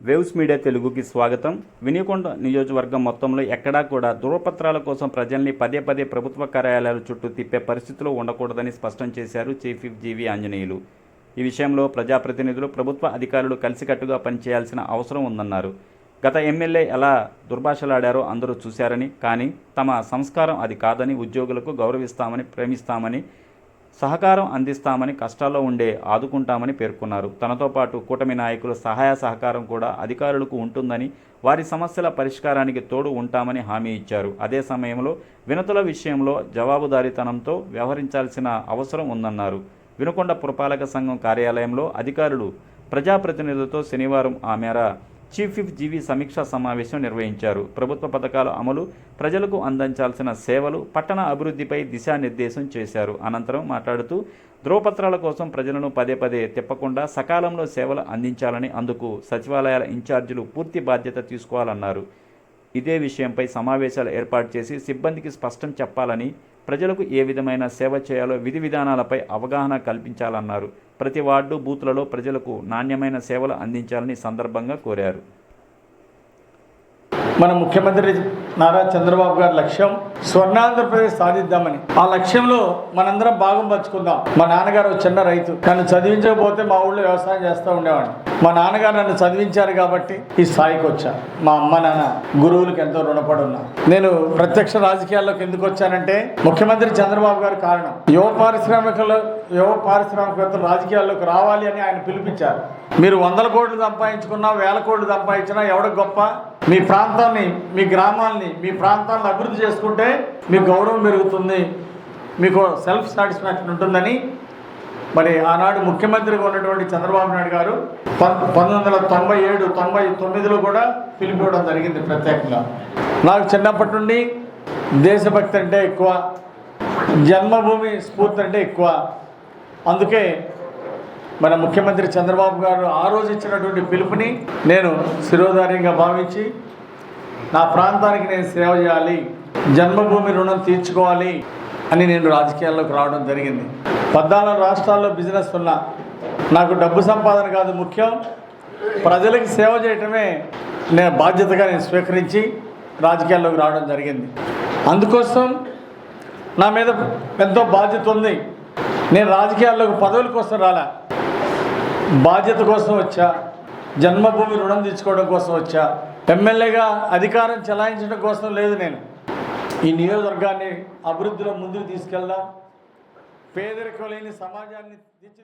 Waves media తెలుగుకి స్వాగతం. వినికొండ నియోజకవర్గం మొత్తంలో ఎక్కడా కూడా ధృవపత్రాల కోసం ప్రజల్ని పదే పదే ప్రభుత్వ కార్యాలయాల చుట్టూ తిప్పే పరిస్థితులు ఉండకూడదని స్పష్టం చేశారు చీఫ్ విప్ జీవి ఆంజనేయులు. ఈ విషయంలో ప్రజాప్రతినిధులు ప్రభుత్వ అధికారులు కలిసికట్టుగా పనిచేయాల్సిన అవసరం ఉందన్నారు. గత ఎమ్మెల్యే ఎలా దుర్భాషలాడారో అందరూ చూశారని కానీ తమ సంస్కారం అది కాదని ఉద్యోగులకు గౌరవిస్తామని ప్రేమిస్తామని సహకారం అందిస్తామని కష్టాల్లో ఉండే ఆదుకుంటామని పేర్కొన్నారు. తనతో పాటు కూటమి నాయకుల సహాయ సహకారం కూడా అధికారులకు ఉంటుందని వారి సమస్యల పరిష్కారానికి తోడు ఉంటామని హామీ ఇచ్చారు. అదే సమయంలో వినతుల విషయంలో జవాబుదారీతనంతో వ్యవహరించాల్సిన అవసరం ఉందన్నారు. వినుకొండ పురపాలక సంఘం కార్యాలయంలో అధికారులు ప్రజాప్రతినిధులతో శనివారం ఆ మేర చీఫ్ విప్ జీవీ సమీక్షా సమావేశం నిర్వహించారు. ప్రభుత్వ పథకాల అమలు ప్రజలకు అందించాల్సిన సేవలు పట్టణ అభివృద్ధిపై దిశానిర్దేశం చేశారు. అనంతరం మాట్లాడుతూ ధ్రువపత్రాల కోసం ప్రజలను పదే పదే తిప్పకుండా సకాలంలో సేవలు అందించాలని అందుకు సచివాలయాల ఇన్ఛార్జీలు పూర్తి బాధ్యత తీసుకోవాలన్నారు. ఇదే విషయంపై సమావేశాలు ఏర్పాటు చేసి సిబ్బందికి స్పష్టం చెప్పాలని ప్రజలకు ఏ విధమైన సేవ చేయాలో విధి విధానాలపై అవగాహన కల్పించాలన్నారు. ప్రతి వార్డు బూత్లలో ప్రజలకు నాణ్యమైన సేవలు అందించాలని సందర్భంగా కోరారు. మన ముఖ్యమంత్రి నారా చంద్రబాబు గారి లక్ష్యం స్వర్ణాంధ్రప్రదేశ్ సాధిద్దామని. ఆ లక్ష్యంలో మనందరం భాగం పంచుకుందాం. మా నాన్నగారు ఒక చిన్న రైతు. నన్ను చదివించకపోతే మా ఊళ్ళో వ్యవసాయం చేస్తూ ఉండేవాడిని. మా నాన్నగారు నన్ను చదివించారు కాబట్టి ఈ స్థాయికి వచ్చా. మా అమ్మ నాన్న గురువులకు ఎంతో రుణపడి ఉన్నా నేను ప్రత్యక్ష రాజకీయాల్లోకి ఎందుకు వచ్చానంటే ముఖ్యమంత్రి చంద్రబాబు గారు కారణం. యువ పారిశ్రామికలు యువ పారిశ్రామికవేత్తలు రాజకీయాల్లోకి రావాలి అని ఆయన పిలిపించారు. మీరు వందల కోట్లు సంపాదించుకున్నా వేల కోట్లు సంపాదించినా ఎవడ గొప్ప? మీ ప్రాంతాన్ని మీ గ్రామాల్ని మీ ప్రాంతాలను అభివృద్ధి చేసుకుంటే మీకు గౌరవం పెరుగుతుంది మీకు సెల్ఫ్ సాటిస్ఫాక్షన్ ఉంటుందని. మరి ఆనాడు ముఖ్యమంత్రిగా ఉన్నటువంటి చంద్రబాబు నాయుడు గారు పం పంతొమ్మిది వందల తొంభై ఏడు తొంభై తొమ్మిదిలో కూడా పిలిపివ్వడం జరిగింది ప్రత్యేకంగా. నాకు చిన్నప్పటి నుండి దేశభక్తి అంటే ఎక్కువ జన్మభూమి స్ఫూర్తి అంటే ఎక్కువ. అందుకే మన ముఖ్యమంత్రి చంద్రబాబు గారు ఆ రోజు ఇచ్చినటువంటి పిలుపుని నేను శిరోధార్యంగా భావించి నా ప్రాంతానికి నేను సేవ చేయాలి జన్మభూమి రుణం తీర్చుకోవాలి అని నేను రాజకీయాల్లోకి రావడం జరిగింది. పద్నాలుగు రాష్ట్రాల్లో బిజినెస్ ఉన్నా నాకు డబ్బు సంపాదన కాదు ముఖ్యం. ప్రజలకు సేవ చేయటమే నేను బాధ్యతగా నేను స్వీకరించి రాజకీయాల్లోకి రావడం జరిగింది. అందుకోసం నా మీద ఎంతో బాధ్యత ఉంది. నేను రాజకీయాల్లోకి పదవుల కోసం రాలా. బాధ్యత కోసం వచ్చా. జన్మభూమి రుణం తీర్చుకోవడం కోసం వచ్చా. ఎమ్మెల్యేగా అధికారం చెలాయించడం కోసం లేదు నేను. ఈ నియోజకవర్గాన్ని అభివృద్ధిలో ముందుకు తీసుకెళ్దాం. పేదరికం లేని సమాజాన్ని తీర్చి